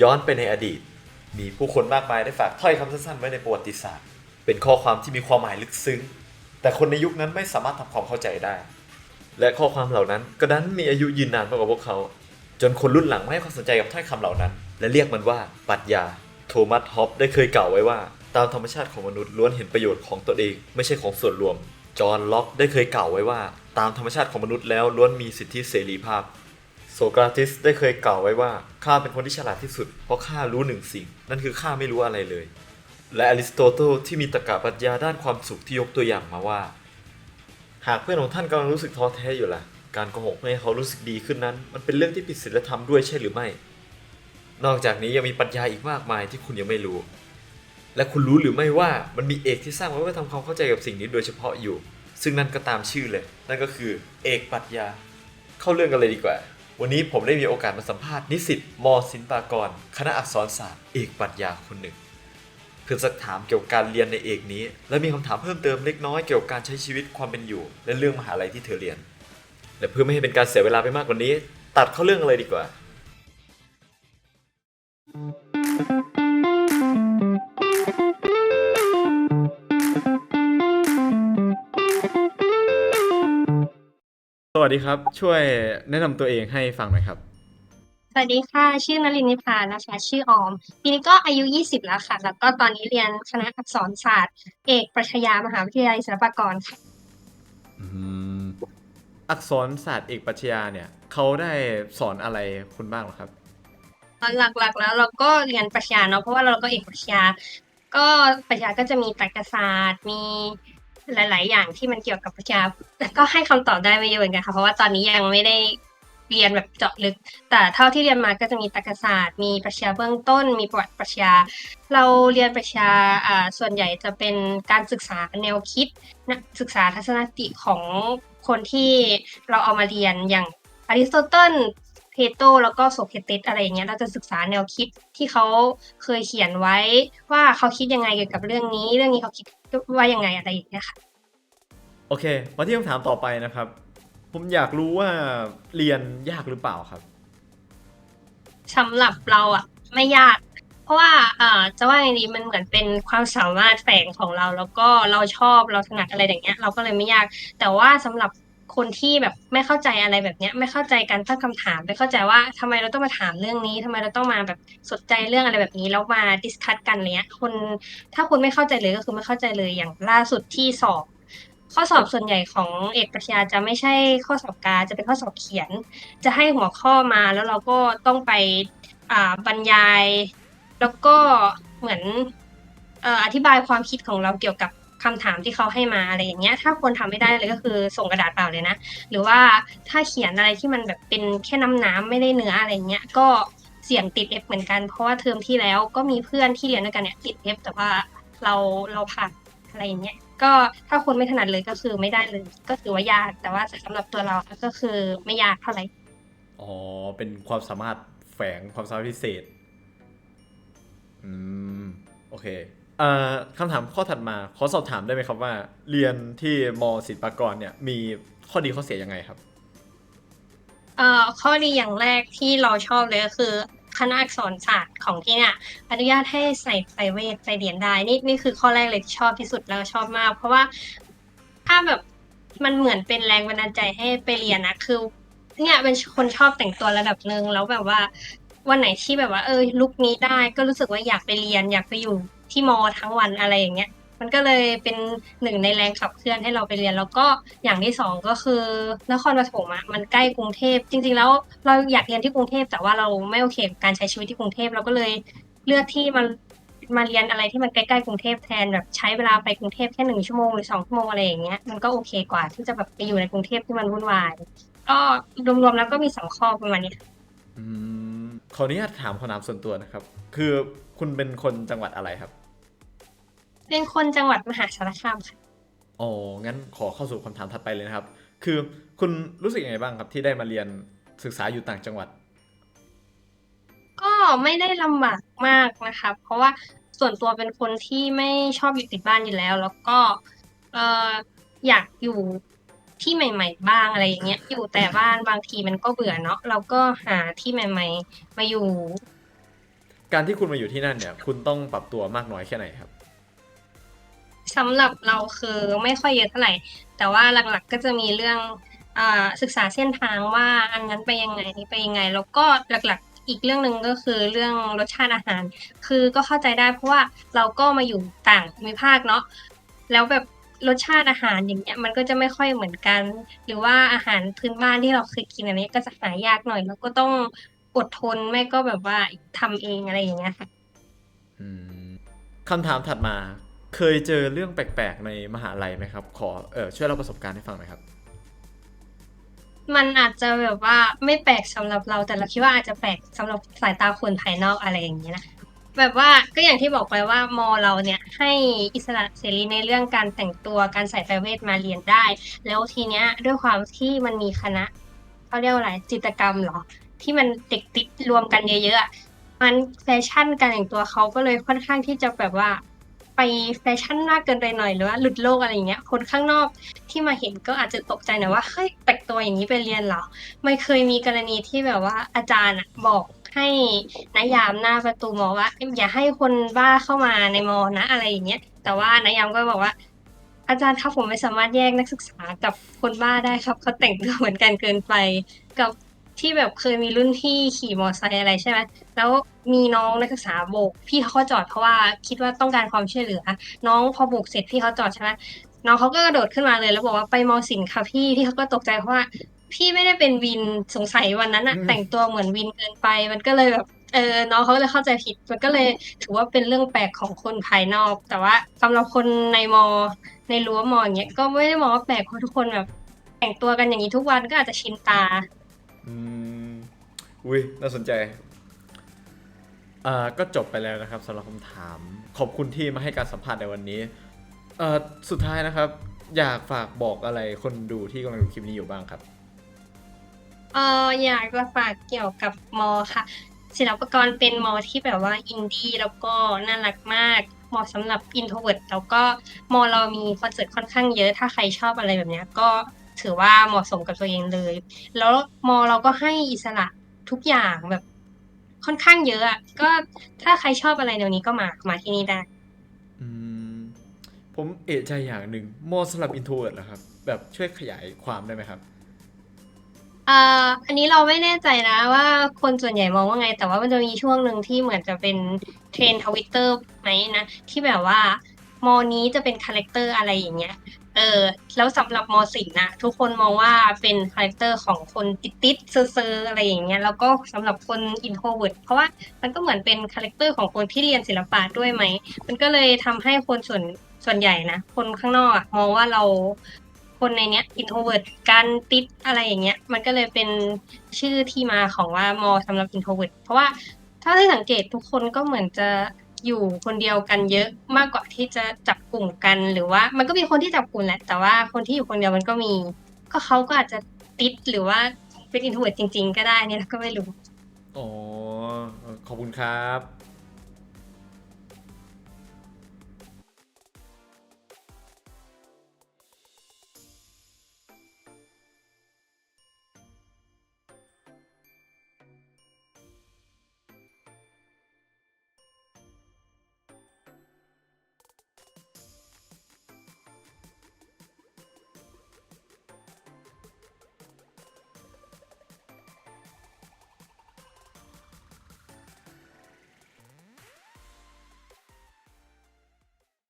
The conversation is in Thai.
ย้อนไปในอดีต มีผู้คนมากมายได้ฝากถ้อยคำสั้นๆไว้ในประวัติศาสตร์ เป็นข้อความที่มีความหมายลึกซึ้ง แต่คนในยุคนั้นไม่สามารถทำความเข้าใจได้ และข้อความเหล่านั้นก็ดันมีอายุยืนนานมากกว่าพวกเขา จนคนรุ่นหลังไม่ให้ความสนใจกับถ้อยคำเหล่านั้น และเรียกมันว่าปรัชญา โทมัสฮอปได้เคยกล่าวไว้ว่า ตามธรรมชาติของมนุษย์ล้วนเห็นประโยชน์ของตนเอง ไม่ใช่ของส่วนรวม จอห์นล็อกได้เคยกล่าวไว้ว่า ตามธรรมชาติของมนุษย์แล้วล้วนมีสิทธิเสรีภาพ โซกราติสได้เคยกล่าวไว้ว่าข้าเป็นคนที่ฉลาดที่สุด เพราะข้ารู้หนึ่งสิ่ง นั่นคือข้าไม่รู้อะไรเลย และอริสโตเติลที่มีตรรกะปรัชญาด้านความสุขที่ยกตัวอย่างมาว่า หากเพื่อนของท่านกำลังรู้สึกท้อแท้อยู่ล่ะ การโกหกเพื่อให้เขารู้สึกดีขึ้นนั้น มันเป็นเรื่องที่ผิดศีลธรรมด้วยใช่หรือไม่ นอกจากนี้ยังมีปรัชญาอีกมากมายที่คุณยังไม่รู้ และคุณรู้หรือไม่ว่ามันมีเอกที่สร้างไว้เพื่อทำความเข้าใจกับสิ่งนี้โดยเฉพาะอยู่ ซึ่งนั่นก็ตามชื่อเลย นั่นก็คือ เอกปรัชญา เข้าเรื่องกันเลยดีกว่า วันนี้ผมได้มีโอกาสมาสัมภาษณ์นิสิตมศิลปากร คณะอักษรศาสตร์เอกปรัชญาคนหนึ่ง เพื่อสักถามเกี่ยวกับการเรียนในเอกนี้ และมีคำถามเพิ่มเติมเล็กน้อยเกี่ยวกับการใช้ชีวิตความเป็นอยู่ และเรื่องมหาลัยที่เธอเรียน และเพื่อไม่ให้เป็นการเสียเวลาไปมากกว่านี้ ตัดเข้าเรื่องเลยดีกว่า สวัสดีครับ ช่วยแนะนำตัวเองให้ฟังหน่อยครับ สวัสดีค่ะ ชื่อนลินนิพานะคะ ชื่อออม ปีนี้ก็อายุ 20 แล้วค่ะ แล้วก็ตอนนี้เรียนคณะอักษรศาสตร์ เอกปรัชญามหาวิทยาลัยศิลปากรค่ะ อืมอักษรศาสตร์เอกปรัชญาเนี่ยเขาได้สอนอะไรคุณบ้างเหรอครับหลักๆ แล้วเราก็เรียนปรัชญาเนาะเพราะว่าเราก็เอกปรัชญา ก็ปรัชญาก็จะมีตรรกศาสตร์ มี หลาย ๆ อย่างที่มันเกี่ยวกับปรัชญาก็ให้คำตอบได้ไม่เยอะเหมือนกันค่ะเพราะว่าตอนนี้ยังไม่ได้เรียนแบบเจาะลึก แต่เท่าที่เรียนมาก็จะมีตรรกศาสตร์ มีปรัชญาเบื้องต้น มีประวัติปรัชญา เราเรียนปรัชญาอ่าส่วนใหญ่จะเป็นการศึกษาแนวคิดนะศึกษาทัศนคติของคนที่เราเอามาเรียนอย่างอริสโตเติล เพโตรแล้วก็โสเครติสอะไรอย่างเงี้ยเราจะศึกษาแนวคิดที่เขาเคยเขียนไว้ว่าเขาคิดยังไงเกี่ยวกับเรื่องนี้ เรื่องนี้เขาคิดว่ายังไงอะไรอย่างเงี้ยค่ะโอเคมาที่คำถามต่อไปนะครับ ผมอยากรู้ว่าเรียนยากหรือเปล่าครับสำหรับเราอะไม่ยากเพราะว่าเอ่อจะว่าอย่างนี้มันเหมือนเป็นความสามารถแฝงของเรา แล้วก็เราชอบเราถนัดอะไรอย่างเงี้ย เราก็เลยไม่ยาก แต่ว่าสำหรับ คนที่แบบไม่เข้าใจอะไรแบบเนี้ย ไม่เข้าใจการตั้งคำถามไม่เข้าใจว่าทำไมเราต้องมาถามเรื่องนี้ทำไมเราต้องมาแบบสนใจเรื่องอะไรแบบนี้แล้วมาดิสคัตกันอะไรเนี้ยคนถ้าคุณไม่เข้าใจเลยก็คือไม่เข้าใจเลยอย่างล่าสุดที่สอบข้อสอบส่วนใหญ่ของเอกปรัชญาจะไม่ใช่ข้อสอบการจะเป็นข้อสอบเขียน จะให้หัวข้อมาแล้วเราก็ต้องไปอ่าบรรยาย แล้วก็เหมือนอธิบายความคิดของเราเกี่ยวกับ คำถามที่เขาให้มาอะไรอย่างเงี้ย ถ้าคนทำไม่ได้เลยก็คือส่งกระดาษเปล่าเลยนะ หรือว่าถ้าเขียนอะไรที่มันแบบเป็นแค่น้ำน้ำไม่ได้เนื้ออะไรเงี้ย ก็เสี่ยงติด F เหมือนกัน เพราะว่าเทอมที่แล้วก็มีเพื่อนที่เรียนด้วยกันเนี่ยติด F แต่ว่าเราเราผ่านอะไรอย่างเงี้ย ก็ถ้าคนไม่ถนัดเลยก็คือไม่ได้เลย ก็ถือว่ายาก แต่ว่าสำหรับตัวเราก็คือไม่ยากเท่าไหร่ อ๋อ เป็นความสามารถแฝงความสามารถพิเศษ อืม โอเค คำถามข้อถัดมา ขอสอบถามได้ไหมครับว่า เรียนที่มศิลปากรเนี่ยมีข้อดีข้อเสียยังไงครับ เอ่อข้อดีอย่างแรกที่เราชอบเลยก็คือคณะอักษรศาสตร์ของที่เนี่ยอนุญาตให้ใส่ไพรเวทใส่เหรียญได้นี่นี่คือข้อแรกเลยที่ชอบที่สุดแล้วชอบมาก เพราะว่าถ้าแบบมันเหมือนเป็นแรงบันดาลใจให้ไปเรียนนะคือเนี่ยเป็นคนชอบแต่งตัวระดับหนึ่งแล้วแบบว่าวันไหนที่แบบว่า เออลุคนี้ได้ก็รู้สึกว่าอยากไปเรียนอยากไปอยู่ ที่มอทั้งวันอะไรอย่างเงี้ย มันก็เลยเป็นหนึ่งในแรงขับเคลื่อนให้เราไปเรียน แล้วก็อย่างที่สองก็คือนครปฐมอะมันใกล้กรุงเทพจริง ๆ แล้วเราอยากเรียนที่กรุงเทพแต่ว่าเราไม่โอเคกับการใช้ชีวิตที่กรุงเทพเราก็เลยเลือกที่มันมาเรียนอะไรที่มันใกล้ๆกรุงเทพแทนแบบใช้เวลาไปกรุงเทพแค่หนึ่งชั่วโมงหรือสองชั่วโมงอะไรอย่างเงี้ยมันก็โอเคกว่าที่จะแบบไปอยู่ในกรุงเทพที่มันวุ่นวายก็รวมๆแล้วก็มีสองข้อประมาณนี้อืมขออนุญาตถามคำถามส่วนตัวนะครับ คือคุณเป็นคนจังหวัดอะไรครับ เป็นคนจังหวัดมหาสารคามค่ะ อ๋อ งั้นขอเข้าสู่คำถามถัดไปเลยนะครับ คือคุณรู้สึกยังไงบ้างครับที่ได้มาเรียนศึกษาอยู่ต่างจังหวัด ก็ไม่ได้ลำบากมากนะคะ เพราะว่าส่วนตัวเป็นคนที่ไม่ชอบอยู่ติดบ้านอยู่แล้ว แล้วก็เอ่ออยากอยู่ที่ใหม่ ๆ บ้างอะไรอย่างเงี้ย อยู่แต่บ้านบางทีมันก็เบื่อเนาะ เราก็หาที่ใหม่ ๆ มาอยู่ การที่คุณมาอยู่ที่นั่นเนี่ย คุณต้องปรับตัวมากน้อยแค่ไหนครับ สำหรับเราคือไม่ค่อยเยอะเท่าไหร่ แต่ว่าหลักๆก็จะมีเรื่องอศึกษาเส้นทางว่าอันนั้นไปยังไงนี่ไปยังไง แล้วก็หลักๆอีกเรื่องหนึ่งก็คือเรื่องรสชาติอาหาร คือก็เข้าใจได้เพราะว่าเราก็มาอยู่ต่างภูมิภาคเนาะแล้วแบบรสชาติอาหารอย่างเงี้ยมันก็จะไม่ค่อยเหมือนกัน หรือว่าอาหารพื้นบ้านที่เราเคยกินอันนี้ก็จะหายากหน่อย แล้วก็ต้องอดทนไม่ก็แบบว่าทำเองอะไรอย่างเงี้ยค่ะคำถามถัดมา เคยเจอเรื่องแปลกๆในมหาลัยไหมครับ ขอเออช่วยเล่าประสบการณ์ให้ฟังหน่อยครับ มันอาจจะแบบว่าไม่แปลกสำหรับเราแต่เราคิดว่าอาจจะแปลกสำหรับสายตาคนภายนอกอะไรอย่างเงี้นะแบบว่าก็อย่างที่บอกไปว่ามอเราเนี่ยให้อิสระเสรีในเรื่องการแต่งตัวการใส่แฟเวทมาเรียนได้ แล้วทีเนี้ยด้วยความที่มันมีคณะเขาเรียกว่าอะไรจิตรกรรมเหรอ ที่มันเด็กติดรวมกันเยอะๆมันแฟชั่นการแต่งตัวเขาก็เลยค่อนข้างที่จะแบบว่า ไปแฟชั่นมากเกินไปหน่อยหรือว่าหลุดโลกอะไรอย่างเงี้ย คนข้างนอกที่มาเห็นก็อาจจะตกใจหน่อยว่าเฮ้ยแต่งตัวอย่างนี้ไปเรียนเหรอไม่เคยมีกรณีที่แบบว่าอาจารย์บอกให้นายามหน้าประตูมอว่า อย่าให้คนบ้าเข้ามาในมอนะ อะไรอย่างเงี้ยแต่ว่านายามก็บอกว่า อาจารย์ครับผมไม่สามารถแยกนักศึกษากับคนบ้าได้ครับเขาแต่งตัวเหมือนกันเกินไป กับ ที่แบบเคยมีรุ่นพี่ขี่มอเตอร์ไซค์อะไรใช่ไหมแล้วมีน้องนักศึกษาโบก พี่เขาก็จอดเพราะว่าคิดว่าต้องการความช่วยเหลือ น้องพอโบกเสร็จพี่เขาจอดใช่ไหมน้องเขาก็กระโดดขึ้นมาเลย แล้วบอกว่าไปมอสินค่ะพี่พี่เขาก็ตกใจเพราะว่า พี่ไม่ได้เป็นวินสงสัยวันนั้นอะอืมแต่งตัวเหมือนวินเกินไป มันก็เลยแบบเออน้องเขาก็เลยเข้าใจผิดมันก็เลยถือว่าเป็นเรื่องแปลกของคนภายนอก แต่ว่าสำหรับคนในมอ ในรั้วมออย่างเงี้ยก็ไม่ได้มองว่าแปลกเพราะทุกคนแบบแต่งตัวกันอย่างนี้ทุกวันก็อาจจะชินตา อืมอุ้ยน่าสนใจอ่าก็จบไปแล้วนะครับสำหรับคำถาม ขอบคุณที่มาให้การสัมภาษณ์ในวันนี้เอ่อสุดท้ายนะครับ อยากฝากบอกอะไรคนดูที่กำลังดูคลิปนี้อยู่บ้างครับ เอออยากจะฝากเกี่ยวกับมอค่ะ ศิลปากรเป็นมอที่แบบว่าอินดี้แล้วก็น่ารักมากเหมาะสำหรับอินโทรเวิร์ดแล้วก็มอเรามีคอนเสิร์ตค่อนข้างเยอะ ถ้าใครชอบอะไรแบบเนี้ยก็ ถือว่าเหมาะสมกับตัวเองเลย แล้วมอเราก็ให้อิสระทุกอย่างแบบค่อนข้างเยอะอะก็ถ้าใครชอบอะไรเดี๋ยวนี้ก็มามาที่นี่ได้อืมผมเอะใจอย่างหนึ่งมอสำหรับอินโทรเวิร์ดเหรอครับ แบบช่วยขยายความได้ไหมครับเอ่ออันนี้เราไม่แน่ใจนะว่าคนส่วนใหญ่มองว่าไง แต่ว่ามันจะมีช่วงหนึ่งที่เหมือนจะเป็นเทรนทวิตเตอร์ไหมนะ ที่แบบว่ามอนี้จะเป็นคาแรคเตอร์อะไรอย่างเงี้ย เออแล้วสำหรับมสิงนะทุกคนมองว่าเป็นคาแรคเตอร์ของคนติดติดเซอร์อะไรอย่างเงี้ยแล้วก็สำหรับคนอินโทรเวิร์ดเพราะว่ามันก็เหมือนเป็นคาแรคเตอร์ของคนที่เรียนศิลปะด้วยไหม มันก็เลยทำให้คนส่วนส่วนใหญ่นะ คนข้างนอกอะมองว่าเราคนในเนี้ยอินโทรเวิร์ดการติดอะไรอย่างเงี้ย มันก็เลยเป็นชื่อที่มาของว่ามอสำหรับอินโทรเวิร์ดเพราะว่าถ้าได้สังเกตทุกคนก็เหมือนจะ อยู่คนเดียวกันเยอะมากกว่าที่จะจับกลุ่มกันหรือว่า มันก็มีคนที่จับกลุ่มแหละแต่ว่าคนที่อยู่คนเดียวมันก็มี ก็เขาก็อาจจะติดหรือว่าเป็นอินโทรเวิร์ดจริง ๆ ก็ได้เนี่ยเราก็ไม่รู้ อ๋อ ขอบคุณครับ